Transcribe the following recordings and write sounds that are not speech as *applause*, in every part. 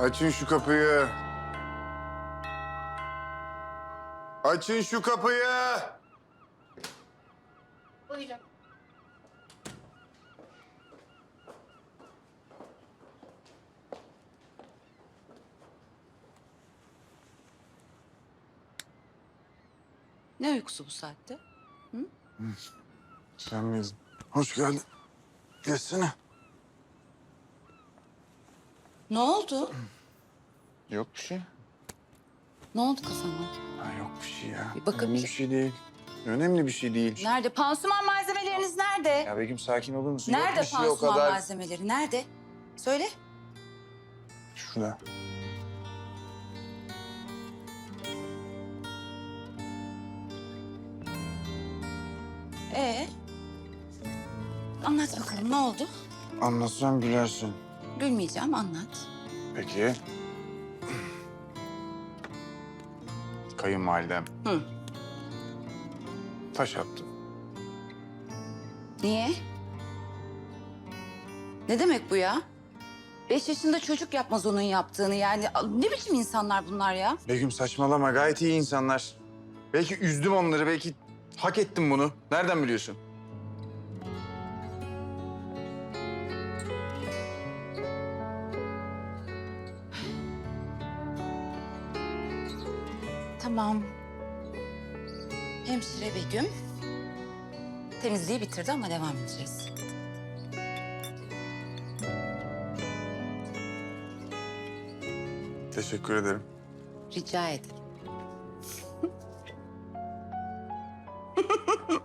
Açın şu kapıyı. Açın şu kapıyı. Buyurun. Ne uykusu bu saatte? Sen miydin? Hoş geldin. Geçsene. Ne oldu? Yok bir şey. Ne oldu kafana? Ha, yok bir şey ya. Bir bakın Önemli bir- bir şey değil. Önemli bir şey değil. Nerede? Pansuman malzemeleriniz nerede? Ya Begüm sakin olur musun? Yok nerede bir şey o pansuman kadar. malzemeleri? Nerede? Söyle. Şurada. Ee? Anlat bakalım ne oldu? Anlatsam gülersin. Gülmeyeceğim anlat. Peki. Kayınvalidem. Hı. Taş attı. Niye? Ne demek bu ya? Beş yaşında çocuk yapmaz onun yaptığını yani. Ne biçim insanlar bunlar ya? Begüm saçmalama gayet iyi insanlar. Belki üzdüm onları belki hak ettim bunu. Nereden biliyorsun? Tamam. Hemşire Begüm. Temizliği bitirdi ama devam edeceğiz. Teşekkür ederim. Rica ederim. *laughs*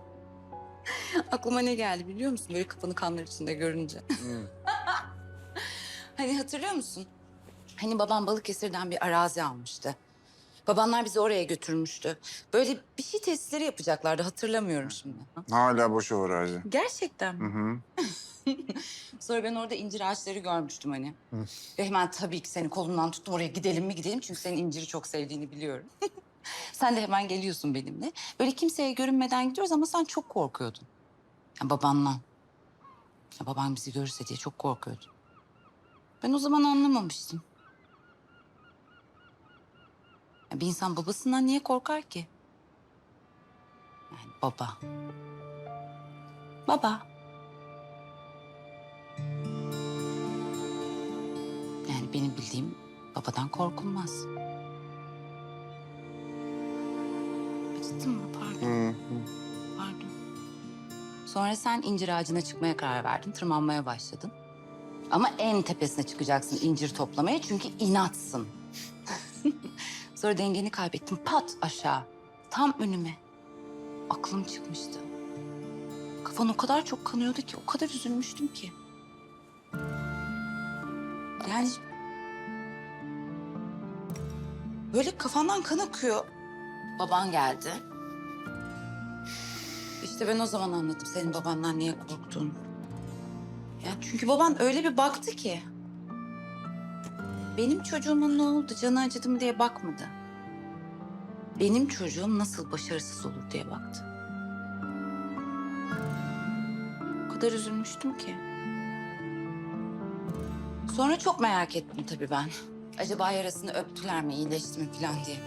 Aklıma ne geldi biliyor musun? Böyle kafanı kanlar içinde görünce. *laughs* hani hatırlıyor musun? Hani babam Balıkesir'den bir arazi almıştı. Babanlar bizi oraya götürmüştü. Böyle bir şey tesisleri yapacaklardı hatırlamıyorum şimdi. Hala boş o arazi. Gerçekten Hı mi? hı. *laughs* Sonra ben orada incir ağaçları görmüştüm hani. Ve hemen tabii ki seni kolundan tuttum oraya gidelim mi gidelim. Çünkü senin inciri çok sevdiğini biliyorum. *laughs* sen de hemen geliyorsun benimle. Böyle kimseye görünmeden gidiyoruz ama sen çok korkuyordun. Ya babanla. Ya baban bizi görürse diye çok korkuyordun. Ben o zaman anlamamıştım. Ya bir insan babasından niye korkar ki? Yani baba. Baba. Yani benim bildiğim babadan korkulmaz. Acıttın mı? Pardon, Hı hı. pardon. Sonra sen incir ağacına çıkmaya karar verdin, tırmanmaya başladın. Ama en tepesine çıkacaksın incir toplamaya çünkü inatsın. *laughs* Sonra dengeni kaybettin, pat aşağı. Tam önüme. Aklım çıkmıştı. Kafan o kadar çok kanıyordu ki, o kadar üzülmüştüm ki. Yani böyle kafandan kan akıyor. Baban geldi. İşte ben o zaman anladım senin babandan niye korktuğunu. Ya çünkü baban öyle bir baktı ki. Benim çocuğumun ne oldu, canı acıdı mı diye bakmadı. Benim çocuğum nasıl başarısız olur diye baktı. O kadar üzülmüştüm ki. Sonra çok merak ettim tabii ben. Acaba yarasını öptüler mi, iyileşti mi falan diye.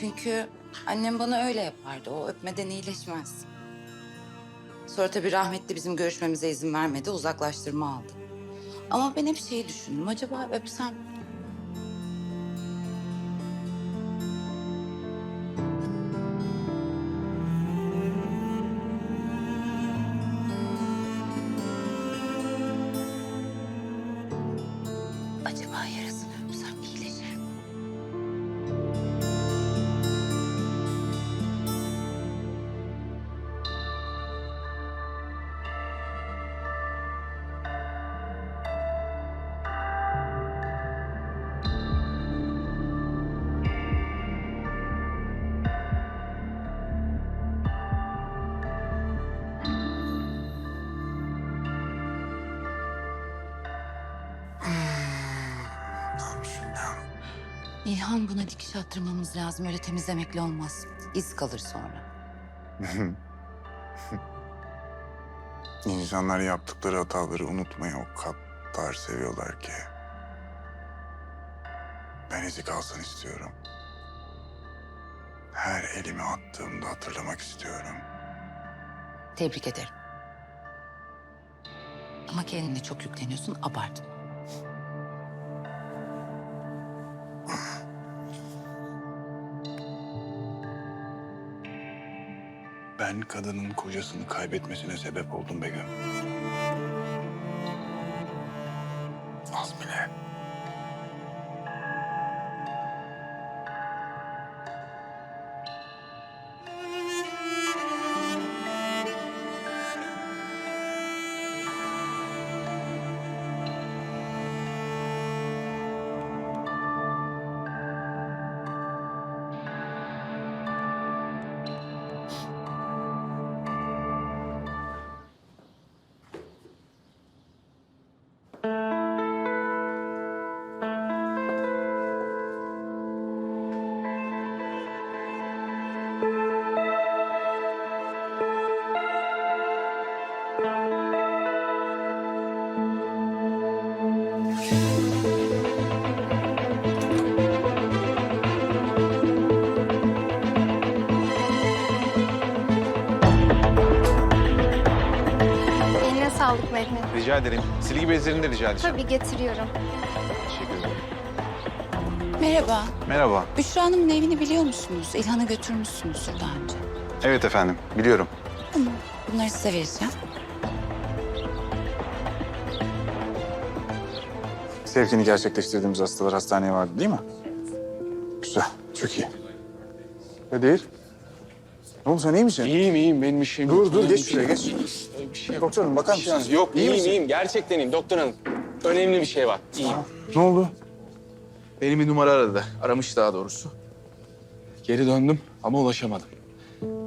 Çünkü annem bana öyle yapardı. O öpmeden iyileşmez. Sonra tabii rahmetli bizim görüşmemize izin vermedi. Uzaklaştırma aldı. Ama ben hep şeyi düşündüm. Acaba öpsem... İlhan buna dikiş attırmamız lazım. Öyle temizlemekle olmaz. İz kalır sonra. *laughs* İnsanlar yaptıkları hataları unutmayı o kadar seviyorlar ki. Ben izi kalsın istiyorum. Her elimi attığımda hatırlamak istiyorum. Tebrik ederim. Ama kendine çok yükleniyorsun, abartma. Kadının kocasını kaybetmesine sebep oldum Begüm. Rica ederim. Silgi bezlerini de rica edeceğim. Tabii getiriyorum. Teşekkür ederim. Merhaba. Merhaba. Büşra Hanım'ın evini biliyor musunuz? İlhan'ı götürmüşsünüzdür daha önce. Evet efendim, biliyorum. Tamam. Bunları size vereceğim. Sevkini gerçekleştirdiğimiz hastalar hastaneye vardı değil mi? Güzel, çok iyi. Kadir. Ne oldu sen iyi misin? İyiyim iyiyim benim işim. Dur dur İyiyim, geç bir şuraya geç. Bir şey yok. Doktorum bakar Bir şey mısınız? yok. İyi iyiyim misin? iyiyim. Gerçekten iyiyim doktor hanım. Önemli bir şey var. İyiyim. Ne oldu? Benim bir numara aradı. Aramış daha doğrusu. Geri döndüm ama ulaşamadım.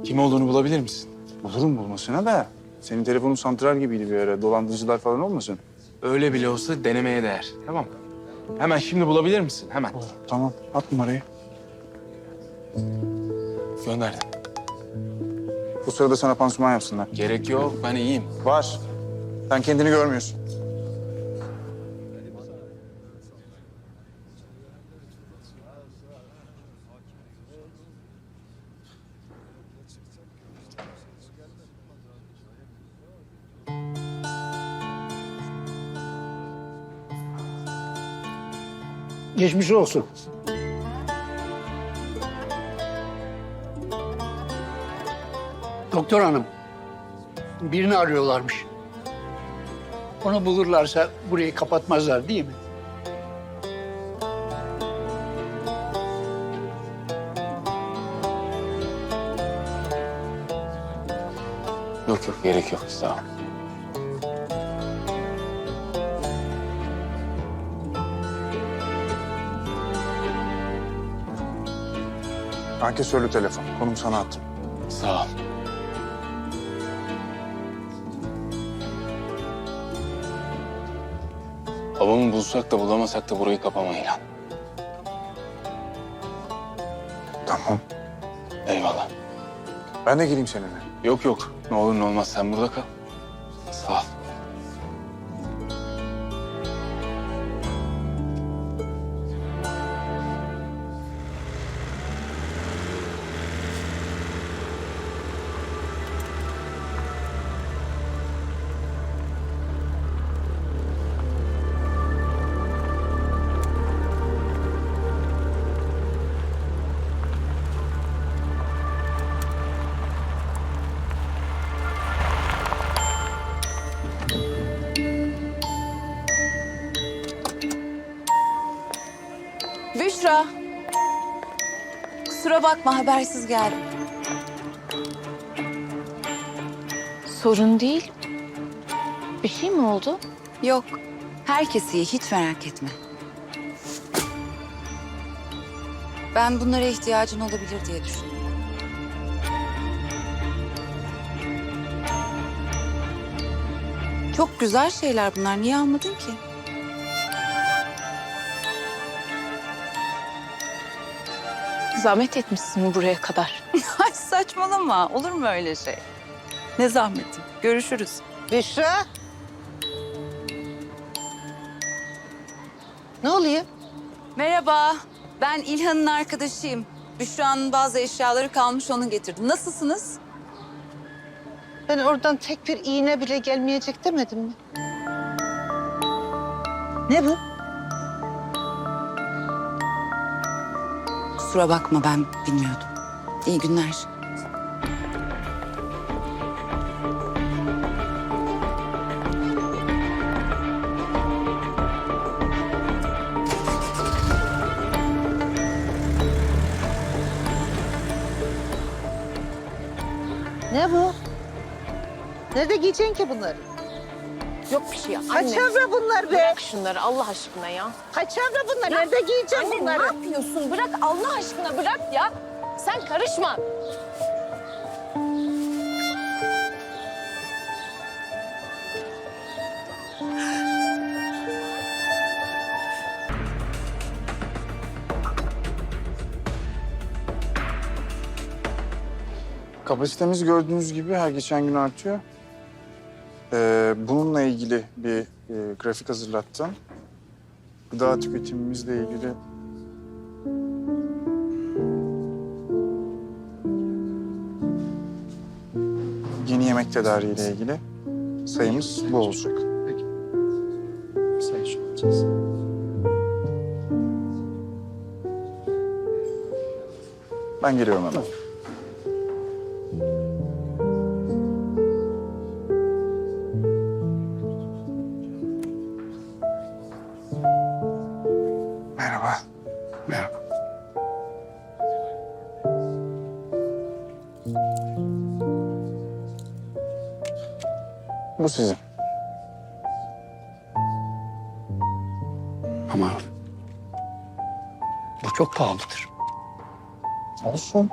Kim olduğunu bulabilir misin? Bulurum bulmasına da. Senin telefonun santral gibiydi bir ara. Dolandırıcılar falan olmasın? Öyle bile olsa denemeye değer. Tamam. Hemen şimdi bulabilir misin? Hemen. Tamam, at numarayı. Gönderdim. Bu sırada sana pansuman yapsınlar. Gerek yok. Ben iyiyim. Var. Sen kendini görmüyorsun. Geçmiş olsun. Doktor hanım, birini arıyorlarmış. Onu bulurlarsa burayı kapatmazlar değil mi? Yok yok gerek yok. Sağ ol. Ankesörlü telefon. Konum sana attım. Sağ ol. Bulsak da bulamasak da burayı kapama İlhan. Tamam. Eyvallah. Ben de geleyim seninle. Yok yok. Ne olur ne olmaz sen burada kal. Kusura bakma habersiz geldim. Sorun değil. Bir şey mi oldu? Yok. Herkes iyi hiç merak etme. Ben bunlara ihtiyacın olabilir diye düşündüm. Çok güzel şeyler bunlar. Niye almadın ki? Zahmet etmişsin buraya kadar. *laughs* Ay saçmalama. Olur mu öyle şey? Ne zahmeti. Görüşürüz. Büşra. Ne oluyor? Merhaba. Ben İlhan'ın arkadaşıyım. Büşra'nın bazı eşyaları kalmış onu getirdim. Nasılsınız? Ben oradan tek bir iğne bile gelmeyecek demedim mi? Ne bu? Kusura bakma ben bilmiyordum. İyi günler. Ne bu? Nerede giyeceksin ki bunları? Yok bir şey anne. Kaç avra bunlar be? Bırak şunları Allah aşkına ya. Kaç avra bunlar? Nerede giyeceksin Anne ne bunları? yapıyorsun? Bırak Allah aşkına bırak ya. Sen karışma. Kapasitemiz gördüğünüz gibi her geçen gün artıyor. Ee, bununla ilgili bir e, grafik hazırlattım. Gıda tüketimimizle ilgili yeni yemek tedariğiyle ilgili sayımız bu olacak. Peki. Şu alacağız. Ben geliyorum hemen. Merhaba. Bu sizin. Ama bu çok pahalıdır. Olsun.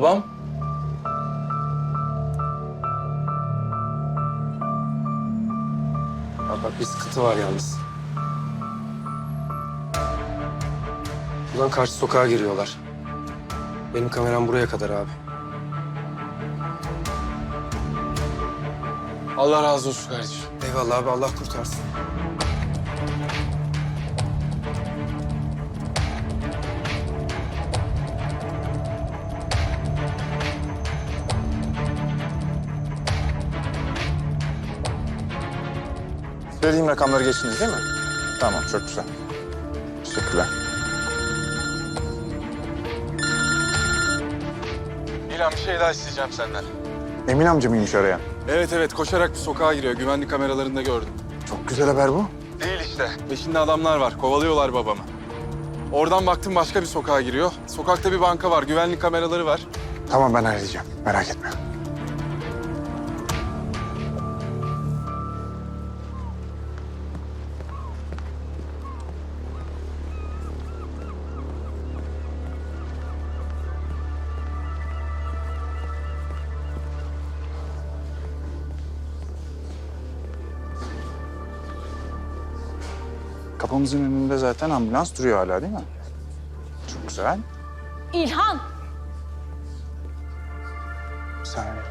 Babam? Bak bak bir sıkıntı var yalnız. Buradan karşı sokağa giriyorlar. Benim kameram buraya kadar abi. Allah razı olsun kardeşim. Eyvallah abi Allah kurtarsın. Söylediğim rakamları geçtiniz değil mi? Tamam, çok güzel. Teşekkürler. İlhan bir şey daha isteyeceğim senden. Emin amca mıymış arayan? Evet evet koşarak bir sokağa giriyor. Güvenlik kameralarında gördüm. Çok güzel haber bu. Değil işte. Peşinde adamlar var. Kovalıyorlar babamı. Oradan baktım başka bir sokağa giriyor. Sokakta bir banka var. Güvenlik kameraları var. Tamam ben halledeceğim. Merak etme. Kapımızın önünde zaten ambulans duruyor hala değil mi? Çok güzel. İlhan. Bir saniye.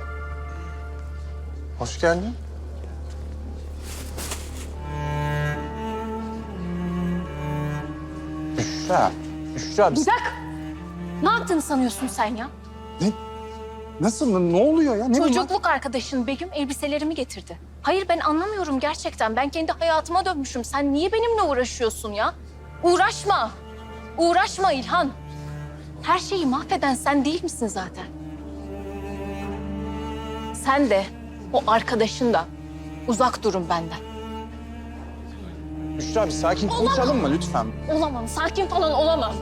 Hoş geldin. Büşra. Büşra biz... Bırak. Ne yaptığını sanıyorsun sen ya? Ne? Nasıl? Ne oluyor ya? Ne? Çocukluk arkadaşın Begüm elbiselerimi getirdi. Hayır ben anlamıyorum gerçekten. Ben kendi hayatıma dönmüşüm. Sen niye benimle uğraşıyorsun ya? Uğraşma. Uğraşma İlhan. Her şeyi mahveden sen değil misin zaten? Sen de o arkadaşın da uzak durun benden. Büşra bir sakin konuşalım mı lütfen? Olamam. Sakin falan olamam.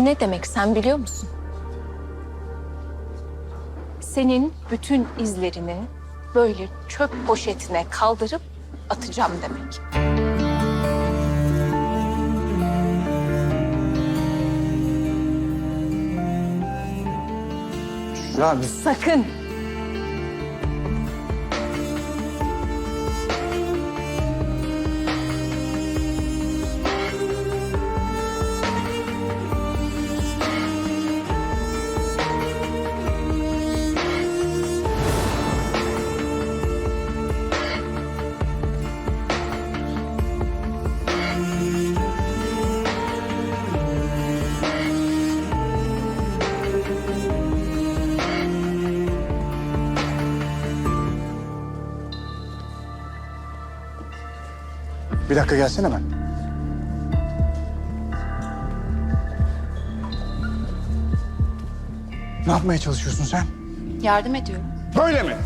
Bu ne demek sen biliyor musun? senin bütün izlerini böyle çöp poşetine kaldırıp atacağım demek. Ya biz Sakın. Dakika gelsene ben. Ne yapmaya çalışıyorsun sen? Yardım ediyorum. Böyle mi?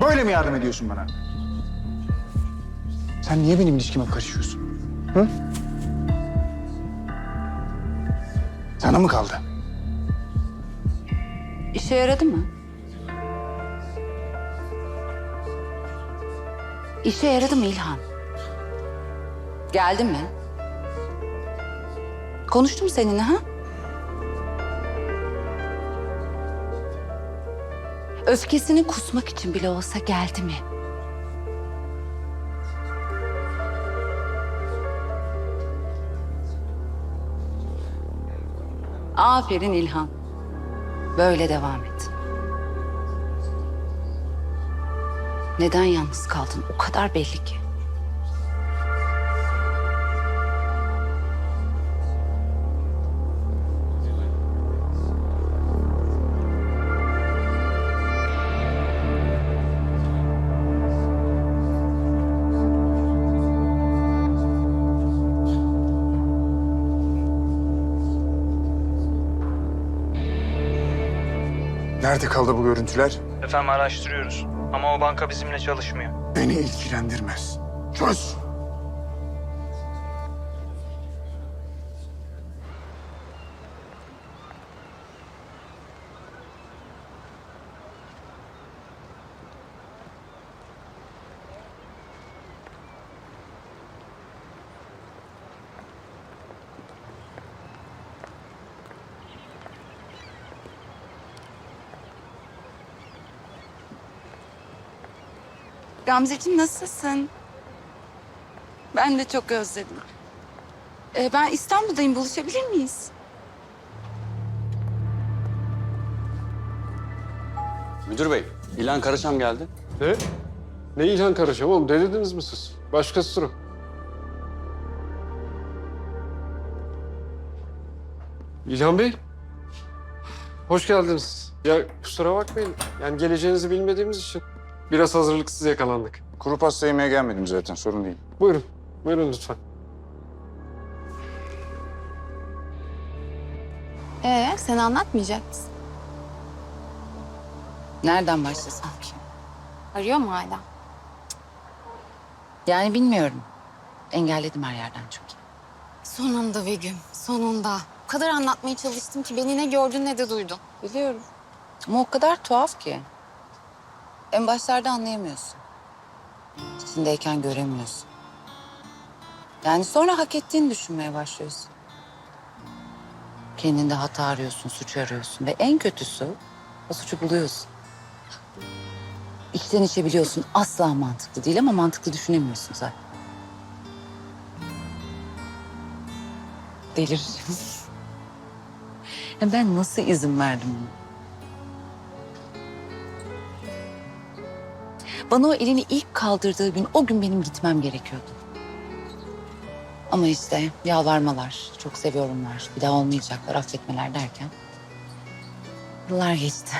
Böyle mi yardım ediyorsun bana? Sen niye benim ilişkime karışıyorsun? Hı? Sana mı kaldı? İşe yaradı mı? İşe yaradı mı İlhan? Geldi mi? Konuştum seninle ha? Öfkesini kusmak için bile olsa geldi mi? Aferin İlhan. Böyle devam et. Neden yalnız kaldın? O kadar belli ki. Nerede kaldı bu görüntüler? Efendim araştırıyoruz. Ama o banka bizimle çalışmıyor. Beni ilgilendirmez. Çöz. Gamzeciğim nasılsın? Ben de çok özledim. Ee, ben İstanbul'dayım. Buluşabilir miyiz? Müdür bey, İlhan Karaçam geldi. Ne? Ne İlhan Karaçam oğlum delirdiniz mi siz? Başkası o. İlhan Bey. Hoş geldiniz. Ya kusura bakmayın. Yani geleceğinizi bilmediğimiz için biraz hazırlıksız yakalandık. Kuru pasta yemeye gelmedim zaten sorun değil. Buyurun. Buyurun lütfen. Ee, sen anlatmayacak mısın? Nereden başlasam ki? Arıyor mu hala? Yani bilmiyorum. Engelledim her yerden çünkü. Sonunda Begüm, sonunda. O kadar anlatmaya çalıştım ki beni ne gördün ne de duydun. Biliyorum. Ama o kadar tuhaf ki. En başlarda anlayamıyorsun. İçindeyken göremiyorsun. Yani sonra hak ettiğini düşünmeye başlıyorsun. Kendinde hata arıyorsun, suç arıyorsun ve en kötüsü o suçu buluyorsun. İçten içe biliyorsun asla mantıklı değil ama mantıklı düşünemiyorsun zaten. Delireceğim. *laughs* Ya ben nasıl izin verdim buna? Bana o elini ilk kaldırdığı gün, o gün benim gitmem gerekiyordu. Ama işte yalvarmalar, çok seviyorumlar, bir daha olmayacaklar, affetmeler derken... Yıllar geçti.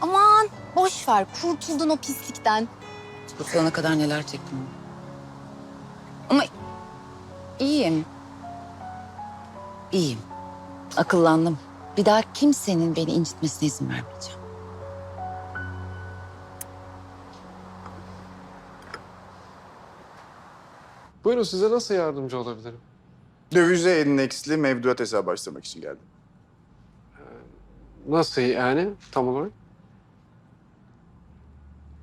Aman boş ver, kurtuldun o pislikten. Kurtulana kadar neler çektim. Ama iyiyim. İyiyim. Akıllandım. Bir daha kimsenin beni incitmesine izin vermeyeceğim. Buyurun size nasıl yardımcı olabilirim? Dövize endeksli mevduat hesabı açtırmak için geldim. Nasıl yani tam olarak?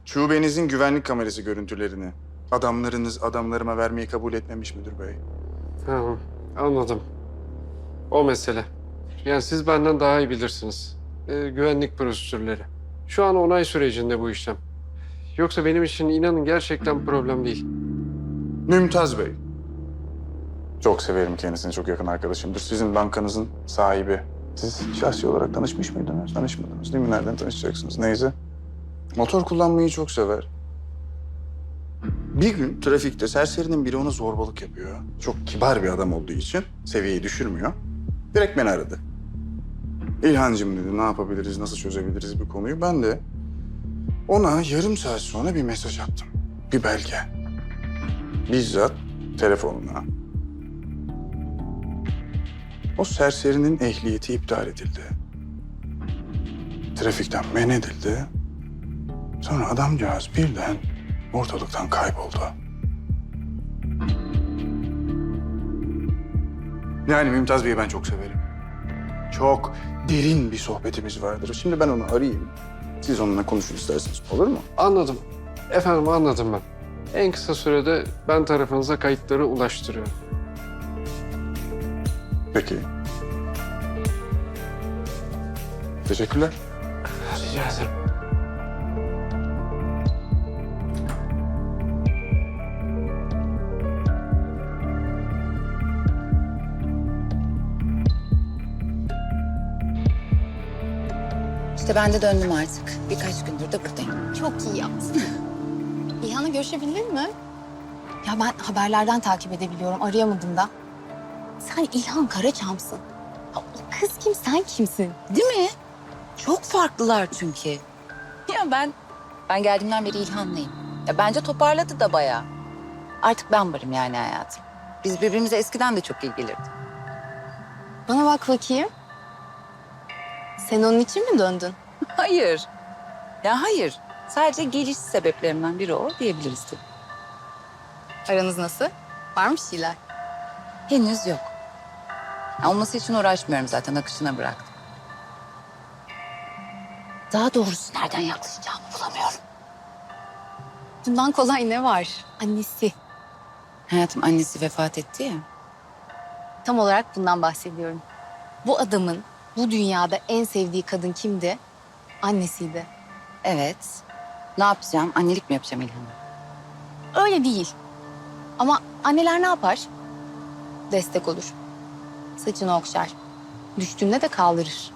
Şubenizin güvenlik kamerası görüntülerini adamlarınız adamlarıma vermeyi kabul etmemiş müdür bey. Ha, anladım. O mesele. Yani siz benden daha iyi bilirsiniz. Ee, güvenlik prosedürleri. Şu an onay sürecinde bu işlem. Yoksa benim için inanın gerçekten problem değil. Mümtaz Bey. Çok severim kendisini, çok yakın arkadaşımdır. Sizin bankanızın sahibi. Siz şahsi olarak tanışmış mıydınız? Tanışmadınız değil mi? Nereden tanışacaksınız? Neyse. Motor kullanmayı çok sever. Bir gün trafikte serserinin biri ona zorbalık yapıyor. Çok kibar bir adam olduğu için seviyeyi düşürmüyor. Direkt beni aradı. İlhancığım dedi, ne yapabiliriz, nasıl çözebiliriz bu konuyu? Ben de ona yarım saat sonra bir mesaj attım. Bir belge. Bizzat telefonuna. O serserinin ehliyeti iptal edildi. Trafikten men edildi. Sonra adamcağız birden ortalıktan kayboldu. Yani Mümtaz Bey'i ben çok severim. Çok derin bir sohbetimiz vardır. Şimdi ben onu arayayım. Siz onunla konuşun isterseniz. Olur mu? Anladım. Efendim anladım ben. En kısa sürede ben tarafınıza kayıtları ulaştırıyorum. Peki. Teşekkürler. Rica ederim. İşte ben de döndüm artık. Birkaç gündür de buradayım. Çok iyi yaptın. *laughs* İlhan'la görüşebildin mi? Ya ben haberlerden takip edebiliyorum. Arayamadım da. Sen İlhan Karaçam'sın. Ya o kız kim, sen kimsin? Değil mi? Çok farklılar çünkü. Ya ben ben geldiğimden beri İlhan'layım. Ya bence toparladı da bayağı. Artık ben varım yani hayatım. Biz birbirimize eskiden de çok iyi gelirdik. Bana bak bakayım. Sen onun için mi döndün? Hayır. Ya hayır. Sadece geliş sebeplerimden biri o diyebiliriz tabii. Aranız nasıl? Var mı şeyler? Henüz yok. Ya olması için uğraşmıyorum zaten. Akışına bıraktım. Daha doğrusu nereden yaklaşacağımı bulamıyorum. Bundan kolay ne var? Annesi. Hayatım annesi vefat etti ya. Tam olarak bundan bahsediyorum. Bu adamın bu dünyada en sevdiği kadın kimdi? Annesiydi. Evet. Ne yapacağım? Annelik mi yapacağım İlhan'a? Öyle değil. Ama anneler ne yapar? Destek olur. Saçını okşar. Düştüğünde de kaldırır.